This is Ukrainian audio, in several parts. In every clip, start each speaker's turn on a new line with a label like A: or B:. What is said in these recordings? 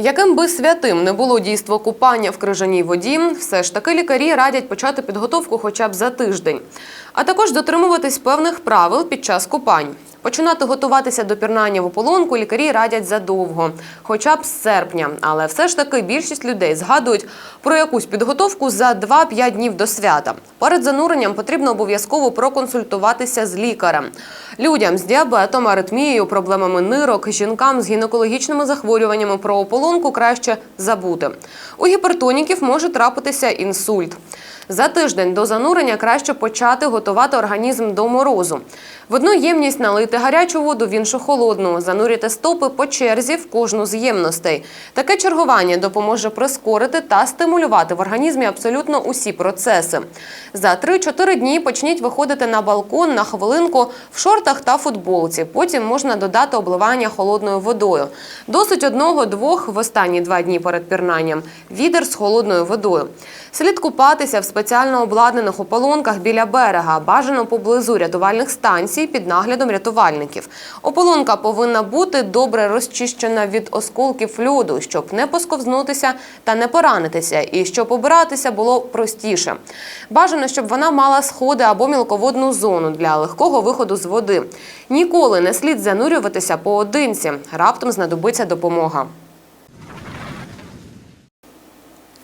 A: Яким би святим не було дійство купання в крижаній воді, все ж таки лікарі радять почати підготовку хоча б за тиждень, а також дотримуватись певних правил під час купань. Починати готуватися до пірнання в ополонку лікарі радять задовго, хоча б з серпня. Але все ж таки більшість людей згадують про якусь підготовку за 2-5 днів до свята. Перед зануренням потрібно обов'язково проконсультуватися з лікарем. Людям з діабетом, аритмією, проблемами нирок, жінкам з гінекологічними захворюваннями про ополонку краще забути. У гіпертоніків може трапитися інсульт. За тиждень до занурення краще почати готувати організм до морозу. В одну ємність налити гарячу воду, в іншу холодну. Занурити стопи по черзі в кожну з ємностей. Таке чергування допоможе прискорити та стимулювати в організмі абсолютно усі процеси. За 3-4 дні почніть виходити на балкон на хвилинку в шортах та футболці. Потім можна додати обливання холодною водою. Досить одного-двох в останні два дні перед пірнанням. Відер з холодною водою. Слід купатися в спеціально обладнаних ополонках біля берега, бажано поблизу рятувальних станцій під наглядом рятувальників. Ополонка повинна бути добре розчищена від осколків льоду, щоб не посковзнутися та не поранитися, і щоб обиратися було простіше. Бажано, щоб вона мала сходи або мілководну зону для легкого виходу з води. Ніколи не слід занурюватися поодинці. Раптом знадобиться допомога.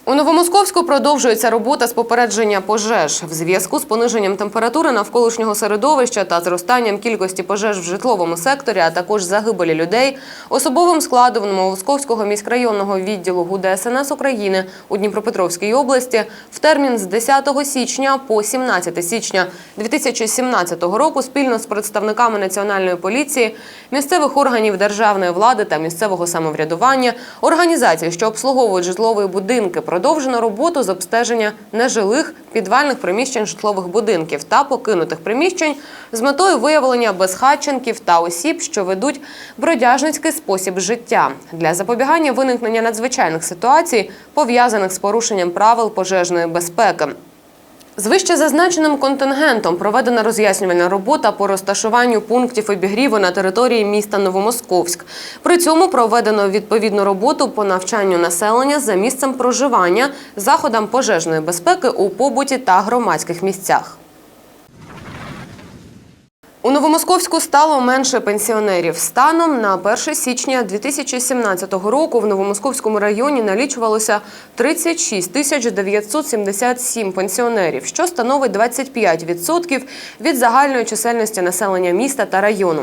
A: У Новомосковську продовжується робота з попередження пожеж в зв'язку з пониженням температури навколишнього середовища та зростанням кількості пожеж в житловому секторі, а також загибелі людей. Особовим складом Новомосковського міськрайонного відділу ГУ ДСНС України у Дніпропетровській області в термін з 10 січня по 17 січня 2017 року спільно з представниками національної поліції, місцевих органів державної влади та місцевого самоврядування, організацій, що обслуговують житлові будинки, продовжено роботу з обстеження нежилих підвальних приміщень житлових будинків та покинутих приміщень з метою виявлення безхатченків та осіб, що ведуть бродяжницький спосіб життя для запобігання виникнення надзвичайних ситуацій, пов'язаних з порушенням правил пожежної безпеки. З вище зазначеним контингентом проведена роз'яснювальна робота по розташуванню пунктів обігріву на території міста Новомосковськ. При цьому проведено відповідну роботу по навчанню населення за місцем проживання, заходам пожежної безпеки у побуті та громадських місцях. У Новомосковську стало менше пенсіонерів. Станом на 1 січня 2017 року в Новомосковському районі налічувалося 36 тисяч 977 пенсіонерів, що становить 25% від загальної чисельності населення міста та району.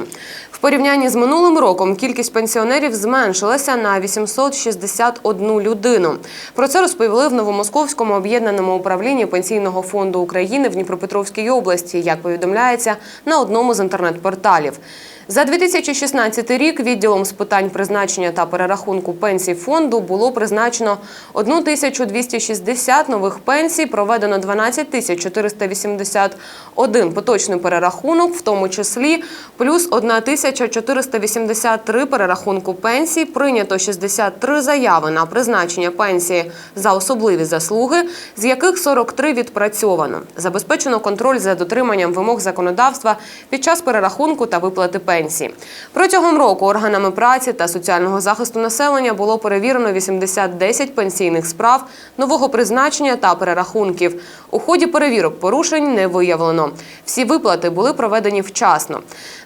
A: В порівнянні з минулим роком кількість пенсіонерів зменшилася на 861 людину. Про це розповіли в Новомосковському об'єднаному управлінні Пенсійного фонду України в Дніпропетровській області, як повідомляється на одному з інтернет-порталів. За 2016 рік відділом з питань призначення та перерахунку пенсій фонду було призначено 1260 нових пенсій, проведено 12 тисяч 481 поточний перерахунок, в тому числі плюс 1483 перерахунку пенсій, прийнято 63 заяви на призначення пенсії за особливі заслуги, з яких 43 відпрацьовано. Забезпечено контроль за дотриманням вимог законодавства під час перерахунку та виплати пенсії. Протягом року органами праці та соціального захисту населення було перевірено 810 пенсійних справ нового призначення та перерахунків. У ході перевірок порушень не виявлено. Всі виплати були проведені вчасно.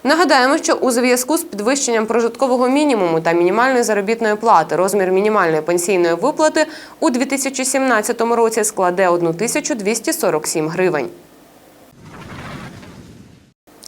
A: Нагадаємо, що у зв'язку з підвищенням прожиткового мінімуму та мінімальної заробітної плати розмір мінімальної пенсійної виплати у 2017 році складе 1247 гривень.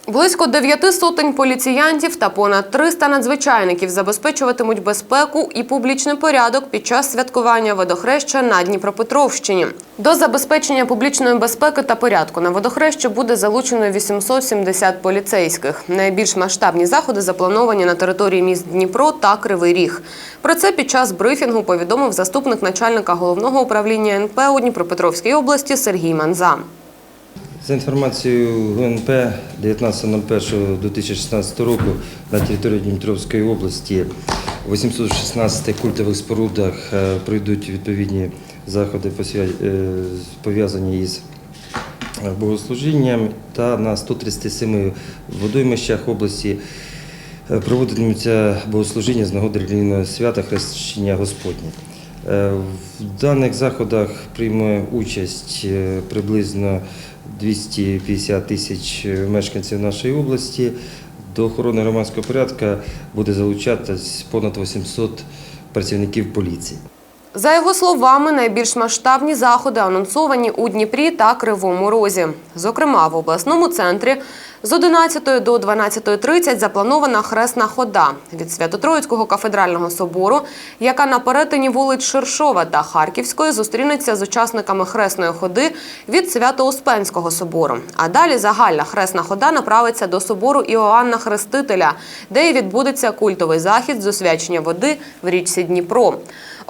A: Близько дев'яти сотень поліціянтів та понад 300 надзвичайників забезпечуватимуть безпеку і публічний порядок під час святкування водохреща на Дніпропетровщині. До забезпечення публічної безпеки та порядку на водохреща буде залучено 870 поліцейських. Найбільш масштабні заходи заплановані на території міст Дніпро та Кривий Ріг. Про це під час брифінгу повідомив заступник начальника головного управління НП у Дніпропетровській області Сергій Манза.
B: За інформацією ГНП 19.01.2016 року на території Дніпровської області у 816 культових спорудах е, пройдуть відповідні заходи е, пов'язані із богослужінням та на 137 водоймищах області Е, Проводитимуться богослужіння з нагоди релігійного свята Хрещення Господнє. Е, В даних заходах прийме участь е, приблизно 250 тисяч мешканців нашої області. До охорони громадського порядку буде залучатись понад 800 працівників поліції.
A: За його словами, найбільш масштабні заходи анонсовані у Дніпрі та Кривому Розі. Зокрема, в обласному центрі з 11 до 12.30 запланована хресна хода від Свято-Троїцького кафедрального собору, яка на перетині вулиць Шершова та Харківської зустрінеться з учасниками хресної ходи від Свято-Успенського собору. А далі загальна хресна хода направиться до собору Іоанна Хрестителя, де і відбудеться культовий захід з освячення води в річці Дніпро.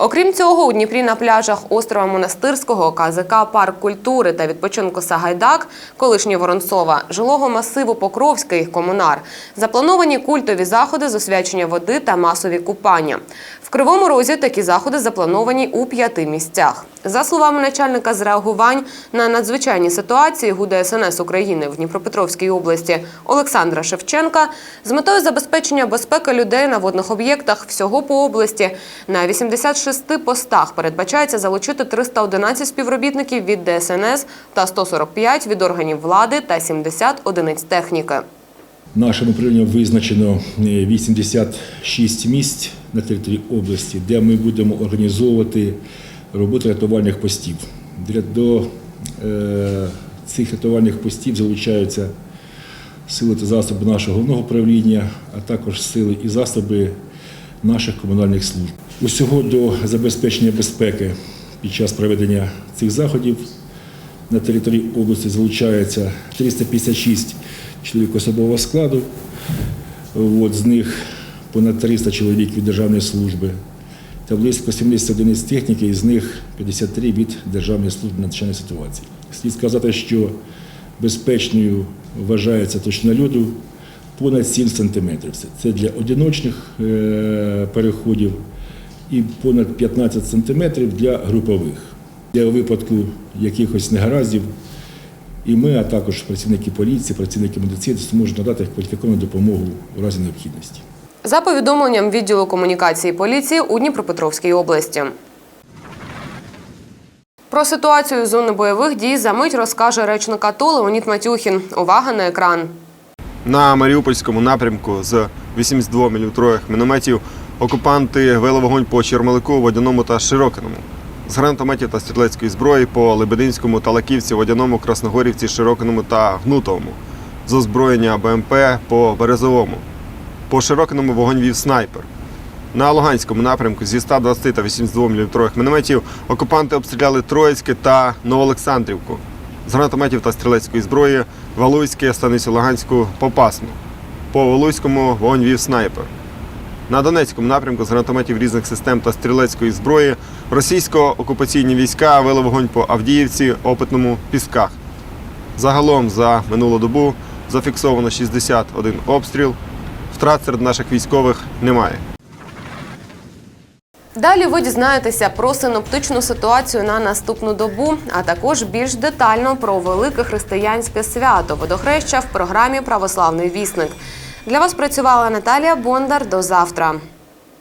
A: Окрім цього, у Дніпрі на пляжах острова Монастирського, КЗК Парк культури та відпочинку Сагайдак, колишнє Воронцова, жилого масиву Покровський Комунар, заплановані культові заходи з освячення води та масові купання. Кривому Розі такі заходи заплановані у п'яти місцях. За словами начальника з реагувань на надзвичайні ситуації ГУД СНС України в Дніпропетровській області Олександра Шевченка, з метою забезпечення безпеки людей на водних об'єктах всього по області на 86 постах передбачається залучити 311 співробітників від ДСНС та 145 від органів влади та 70 одиниць техніки.
C: Нашим управлінням визначено е, 86 місць на території області, де ми будемо організовувати роботу рятувальних постів. До е, цих рятувальних постів залучаються сили та засоби нашого головного управління, а також сили і засоби наших комунальних служб. Усього до забезпечення безпеки під час проведення цих заходів на території області залучається 356 чоловік особового складу. От, з них понад 300 чоловік від державної служби та близько 70 одиниць техніки, із них 53 від Державної служби надзвичайних ситуацій. Слід сказати, що безпечною вважається точно льоду понад 7 сантиметрів. Це- Це для одиночних е, переходів і понад 15 сантиметрів для групових. Для випадку якихось негараздів і ми, а також працівники поліції, працівники медицини зможуть надати кваліфіковану допомогу у разі необхідності.
A: За повідомленням відділу комунікації поліції у Дніпропетровській області. Про ситуацію зони бойових дій за мить розкаже речник АТО Леонід Матюхін. Увага на екран.
D: На Маріупольському напрямку з 82 мм мінометів окупанти вели вогонь по Чермалику, Водяному та Широкиному. З гранатометів та стрілецької зброї по Лебединському, Талаківці, Водяному, Красногорівці, Широкиному та Гнутовому. З озброєння БМП по Березовому. По Широкиному вогонь вів снайпер. На Луганському напрямку зі 120 та 82 мм мінометів окупанти обстріляли Троїцьке та Новоолександрівку. З гранатометів та стрілецької зброї Валуйське, Станицю Луганську, Попасну. По Валуйському вогонь вів снайпер. На Донецькому напрямку з гранатометів різних систем та стрілецької зброї російсько-окупаційні війська вели вогонь по Авдіївці, Опитному, Пісках. Загалом за минулу добу зафіксовано 61 обстріл. Втрат серед наших військових немає.
A: Далі ви дізнаєтеся про синоптичну ситуацію на наступну добу, а також більш детально про велике християнське свято водохреща в програмі Православний вісник. Для вас працювала Наталія Бондар. До завтра.